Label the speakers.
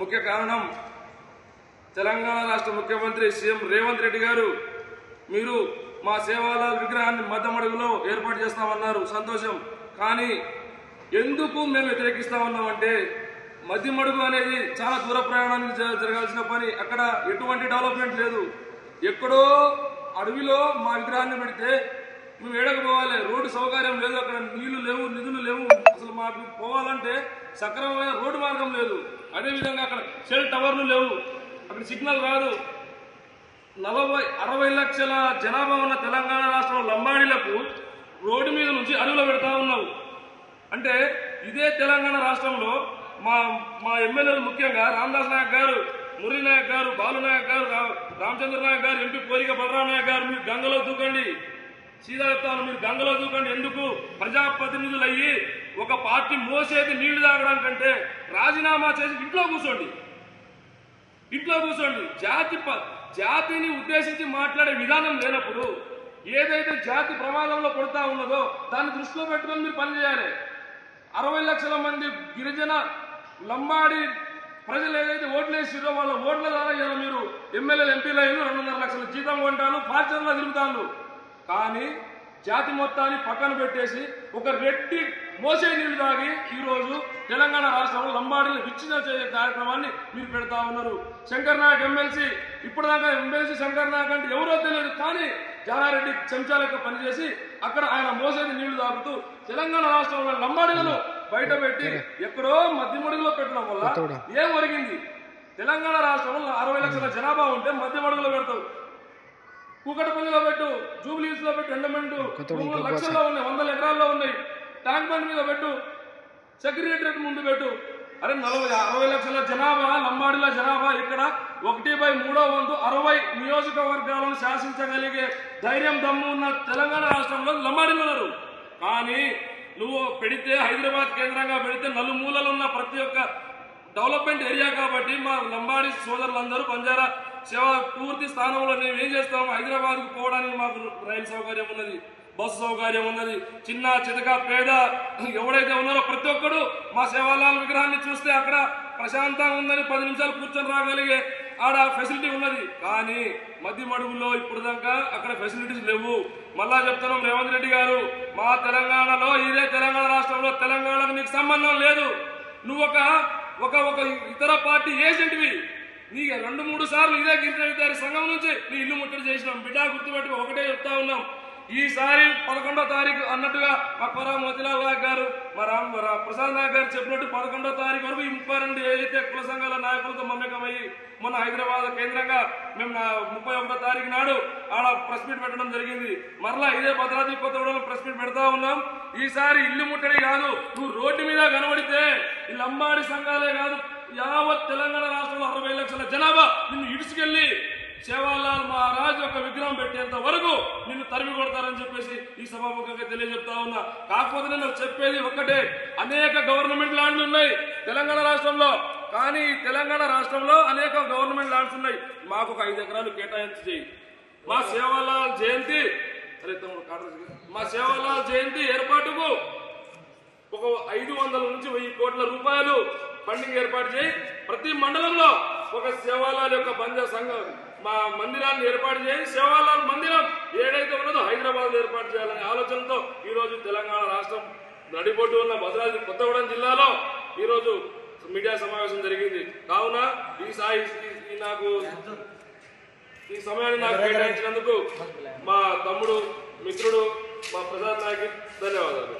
Speaker 1: ముఖ్య కారణం తెలంగాణ రాష్ట్ర ముఖ్యమంత్రి సీఎం రేవంత్ రెడ్డి గారు మీరు మా సేవాల విగ్రహాన్ని మద్దమడుగులో ఏర్పాటు చేస్తామన్నారు. సంతోషం. కానీ ఎందుకు మేము వ్యతిరేకిస్తామన్నామంటే మధ్యమడుగు అనేది చాలా దూర ప్రయాణానికి జరగాల్సిన పని. అక్కడ ఎటువంటి డెవలప్మెంట్ లేదు. ఎక్కడో అడవిలో మా విగ్రహాన్ని పెడితే మేము ఏడకపోవాలి. రోడ్డు సౌకర్యం లేదు. అక్కడ నీళ్ళు లేవు నిధులు లేవు. అసలు మాకు పోవాలంటే సక్రమమైన రోడ్డు మార్గం లేదు. అదేవిధంగా అక్కడ సెల్ టవర్లు లేవు. అక్కడ సిగ్నల్ రాదు. నలభై అరవై లక్షల జనాభా ఉన్న తెలంగాణ రాష్ట్రంలో లంబాడీలకు రోడ్డు మీద నుంచి అడవిలో పెడతా ఉన్నావు. అంటే ఇదే తెలంగాణ రాష్ట్రంలో మా మా ఎమ్మెల్యేలు ముఖ్యంగా రామదాస్ నాయక్ గారు మురళీ నాయక్ గారు బాలు నాయక్ గారు రా- రామచంద్ర నాయక్ గారు ఎంపీ కోరిక బలరాం నాయక్ గారు మీరు గంగలో దూకండి. సీదా చెప్తాను మీరు గంగలో దూకండి. ఎందుకు? ప్రజాప్రతినిధులు అయ్యి ఒక పార్టీ మోసేది నీళ్ళు తాగడం కంటే రాజీనామా చేసి ఇంట్లో కూర్చోండి. ఇంట్లో కూర్చోండి. జాతి ప- జాతిని ఉద్దేశించి మాట్లాడే విధానం లేనప్పుడు ఏదైతే జాతి ప్రమాదంలో పడుతూ ఉన్నదో దాన్ని దృష్టిలో పెట్టుకొని మీరు పనిచేయాలి అరవై లక్షల మంది గిరిజన లంబాడి ప్రజలు ఏదైతే ఓట్లు వేసిరో వాళ్ళ ఓట్ల ద్వారా ఇలా మీరు ఎమ్మెల్యేలు ఎంపీలు అయిన రెండున్నర లక్షల జీతం కొంటాను పార్టీలో తిరుగుతాను కానీ జాతి మొత్తాన్ని పక్కన పెట్టేసి ఒక రెడ్డి మోసే నీళ్ళు తాగి ఈ రోజు తెలంగాణ రాష్ట్రంలో లంబాడీలు విచ్ఛిన్న చేసే కార్యక్రమాన్ని మీరు పెడతా ఉన్నారు. శంకర్ నాయక్ ఎమ్మెల్సీ ఇప్పటిదాకా ఎమ్మెల్సీ శంకర్ నాయక్ అంటే ఎవరో తెలియదు కానీ జానారెడ్డి చెంచా లెక్క పనిచేసి అక్కడ ఆయన మోసేది నీళ్ళు తాగుతూ తెలంగాణ రాష్ట్రంలో లంబాడీలను బయట పెట్టి ఎక్కడో మధ్యమడుగులో పెట్టడం వల్ల ఏం ఒరిగింది? తెలంగాణ రాష్ట్రంలో అరవై లక్షల జనాభా ఉంటే మధ్యమడుగులో పెడతావు. కూకటపల్లిలో పెట్టు జూబ్లీస్లో పెట్టు ఎండమెంట్ లక్షల్లో ఉన్నాయి వందల ఎకరాల్లో ఉన్నాయి. ట్యాంక్ బండ్ మీద పెట్టు సెక్రటరేట్ ముందు పెట్టు. అరే నలభై అరవై లక్షల జనాభా లంబాడిల జనాభా ఇక్కడ ఒకటి బై మూడో వంతు అరవై నియోజకవర్గాలను శాసించగలిగే ధైర్యం దమ్ము ఉన్న తెలంగాణ రాష్ట్రంలో లంబాడీలు ఉన్నారు. కానీ నువ్వు పెడితే హైదరాబాద్ కేంద్రంగా పెడితే నలుమూలలు ఉన్న ప్రతి ఒక్క డెవలప్మెంట్ ఏరియా కాబట్టి మా లంబాడి సోదరులందరూ బంజారా సేవ పూర్తి స్థానంలో మేము ఏం చేస్తాము హైదరాబాద్కు పోవడానికి మాకు రైలు సౌకర్యం ఉన్నది. బస్సు సౌకర్యం ఉన్నది. చిన్న చితక పేద ఎవడైతే ఉన్నారో ప్రతి ఒక్కరు మా సేవాలాల విగ్రహాన్ని చూస్తే అక్కడ ప్రశాంతంగా ఉందని పది నిమిషాలు కూర్చొని రాగలిగే ఆడ ఫెసిలిటీ ఉన్నది. కానీ మధ్య మడుగులో ఇప్పుడు దాకా అక్కడ ఫెసిలిటీస్ లేవు. మళ్ళా చెప్తున్నాం రేవంత్ రెడ్డి గారు మా తెలంగాణలో ఇదే తెలంగాణ రాష్ట్రంలో తెలంగాణకు నీకు సంబంధం లేదు. నువ్వు ఒక ఒక ఒక ఇతర పార్టీ ఏజెంట్వి. నీ రెండు మూడు సార్లు ఇదే గిరిజన విద్యార్థి సంఘం నుంచి నీ ఇల్లు ముట్టడి చేసినాం. బిడ్డ గుర్తుపెట్టుకో ఒకటే చెప్తా ఉన్నాం. ఈసారి పదకొండో తారీఖు అన్నట్టుగా మా కొర మోతిలాల్ నాయక్ గారు మా రామ్ ప్రసాద్ నాయక్ గారు చెప్పినట్టు పదకొండో తారీఖు వరకు ఈ ముప్పై రెండు ఏదైతే కుల సంఘాల నాయకులతో మమ్మకమయ్యి మొన్న హైదరాబాద్ కేంద్రంగా మేము నా ముప్పై ఒకటో తారీఖు నాడు ఆడ ప్రెస్ మీట్ పెట్టడం జరిగింది. మరలా ఇదే భద్రాద్రి కొత్తగూడలో ప్రెస్ మీట్ పెడతా ఉన్నాం. ఈసారి ఇల్లు ముట్టడి కాదు నువ్వు రోడ్డు మీద కనబడితే ఈ లంబాడి సంఘాలే కాదు యావత్ తెలంగాణ రాష్ట్రంలో అరవై లక్షల జనాభా నిన్ను ఇడుచుకెళ్ళి సేవాలాల్ మహారాజ్ ఒక విగ్రహం పెట్టేంత వరకు నిన్ను తరిమి కొడతారని చెప్పేసి ఈ సభాముఖంగా తెలియజెప్తా ఉన్నా. కాకపోతే నేను చెప్పేది ఒక్కటే. అనేక గవర్నమెంట్ ల్యాండ్లు ఉన్నాయి తెలంగాణ రాష్ట్రంలో. కానీ తెలంగాణ రాష్ట్రంలో అనేక గవర్నమెంట్ ల్యాండ్స్ ఉన్నాయి. మాకు ఒక ఐదు ఎకరాలు కేటాయించి చేయి మా సేవాలాల్ జయంతి అరే తమ్ముడు మా సేవాలాల్ జయంతి ఏర్పాటుకు ఒక ఐదు వందల నుంచి వెయ్యి కోట్ల రూపాయలు ఫండింగ్ ఏర్పాటు చేయి. ప్రతి మండలంలో ఒక సేవాలాల్ యొక్క బంజ సంఘం మా మందిరాన్ని ఏర్పాటు చేయి సేవాలాల్ మందిరం ఏదైతే ఉన్నదో హైదరాబాద్ ఏర్పాటు చేయాలనే ఆలోచనతో ఈరోజు తెలంగాణ రాష్ట్రం నడిపోటు ఉన్న భద్రాద్రి కొత్తగూడెం జిల్లాలో ఈరోజు మీడియా సమావేశం జరిగింది. కావున ఈ సాయి నాకు ఈ సమయాన్ని నాకు కేటాయించినందుకు మా తమ్ముడు మిత్రుడు మా ప్రసాద్ నాయక్ ధన్యవాదాలు.